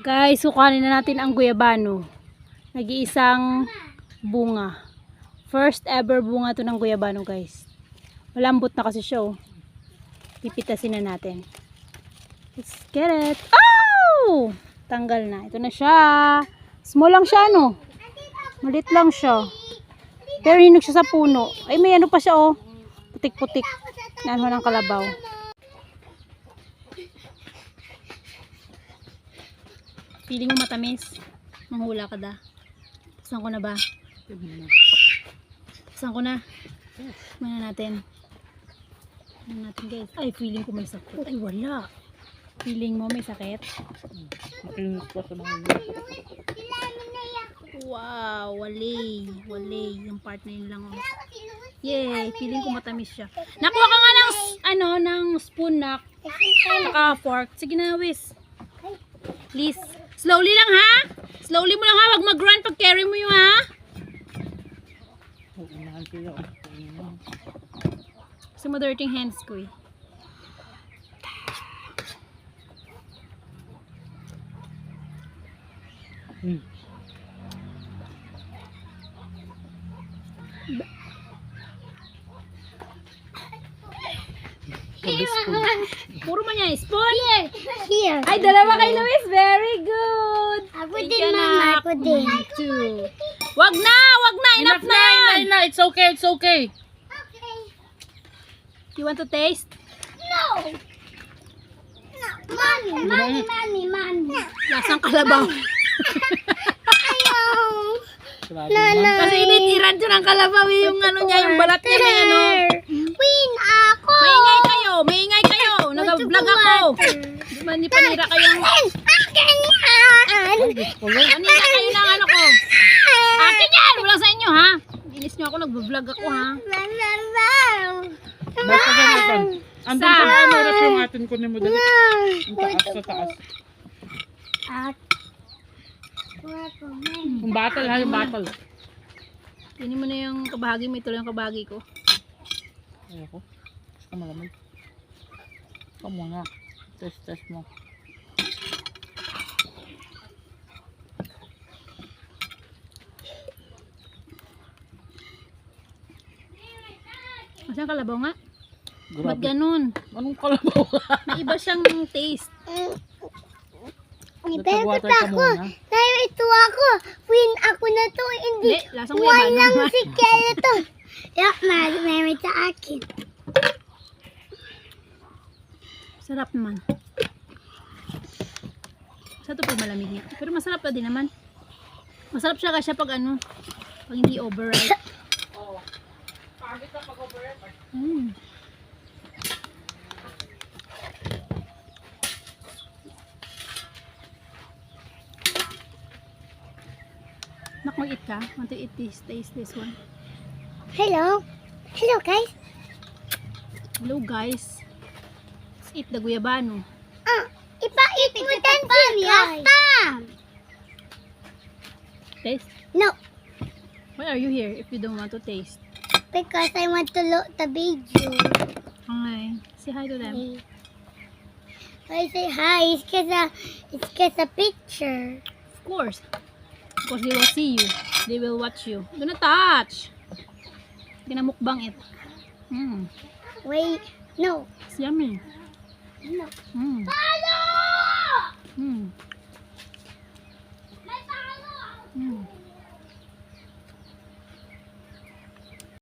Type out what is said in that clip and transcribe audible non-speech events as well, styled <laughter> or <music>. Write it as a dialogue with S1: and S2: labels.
S1: Guys, sukanin na natin ang guyabano. Nag-iisang bunga. First ever bunga to ng guyabano, guys. Malambot na kasi siya, oh. Pipitasin na natin. Let's get it. Oh! Tanggal na. Ito na siya. Small lang siya, no? Malit lang siya. Pero hinog siya sa puno. Ay, may ano pa siya, oh. Putik-putik. Ano ng kalabaw. Feeling mo matamis. Manghula ka da. Saan ko na ba? Saan ko na? Mana natin. Mana natin guys. Ay, feeling ko may sakit. Ay, wala. Feeling mo may sakit?
S2: Makinis pa sa mga
S1: Wow, wali. Wali. Yung part na yun lang. Oh. Yay, feeling ko matamis siya. Nakuha ka nga ng, ano, ng spoon na naka fork. Sige na, Wis. Please. Slowly lang, ha? Slowly mo lang, ha? Wag mag-run pag carry mo yung, ha? Gusto mo dirty hands ko, eh.
S2: Hmm. <laughs>
S1: Puro man yan, spoon.
S3: Here.
S1: Ay, dalawa kay Luis. Very good.
S3: Ako din, mama. Ako din.
S1: Wag na, wag na. Enough,
S2: Enough na, enough na. It's okay, it's okay.
S1: You want to taste?
S3: No. No. Mommy, mommy, mommy, mommy.
S1: Lasang kalabaw. <laughs>
S3: Ayaw.
S2: Naman.
S3: na.
S1: Kasi initiran siya ng kalabaw eh, yung ano niya, yung balat niya may ano. Ba, hindi panira kayong,
S3: Akin yan.
S1: panira kayo ng ano ko. Akin yan, wala sa inyo ha. Inis nyo ako, nag-vlog ako ha.
S2: Basta natin. Andun
S1: Sa-
S2: ano, yung atin ko ni mo dali. Ang taas sa taas.
S3: At
S2: Yung battle ha, yung battle.
S1: Tinin mo na yung kabahagi mo, ito lang yung kabahagi ko.
S2: Ayoko. Gusto malamig. Ikaw muna. Test, test mo.
S1: Masang kalabaw nga? Ba't
S2: Grabe.
S1: ganun?
S2: Anong kalabaw?
S1: May iba siyang taste.
S3: Ibegot
S2: Nagtag-water ka
S3: ako.
S2: muna.
S3: Dahil ito ako. Win ako na to. Hindi. Walang si Skeleton. Yak, marami sa akin.
S1: Sarap naman. Sa ito pag malamig niya. Pero masarap pa din naman. Masarap siya kasi pag ano, pag hindi overripe. Mm. Nak, mag-eat ka? Want to eat this, taste this one?
S3: Hello. Hello, guys.
S1: Hello guys. Let's eat the guyabano.
S3: Ah, ipa-eat mo din si Fiesta.
S1: Taste?
S3: No,
S1: Why are you here if you don't want to taste?
S3: because I want to look the video.
S1: Okay. Say hi to them.
S3: I say hi. It's cause a, it's cause a picture.
S1: Of course. Of course, they will see you. They will watch you. Do not touch. Ginamukbang it. Mm.
S3: Wait, no,
S1: It's yummy.
S3: No.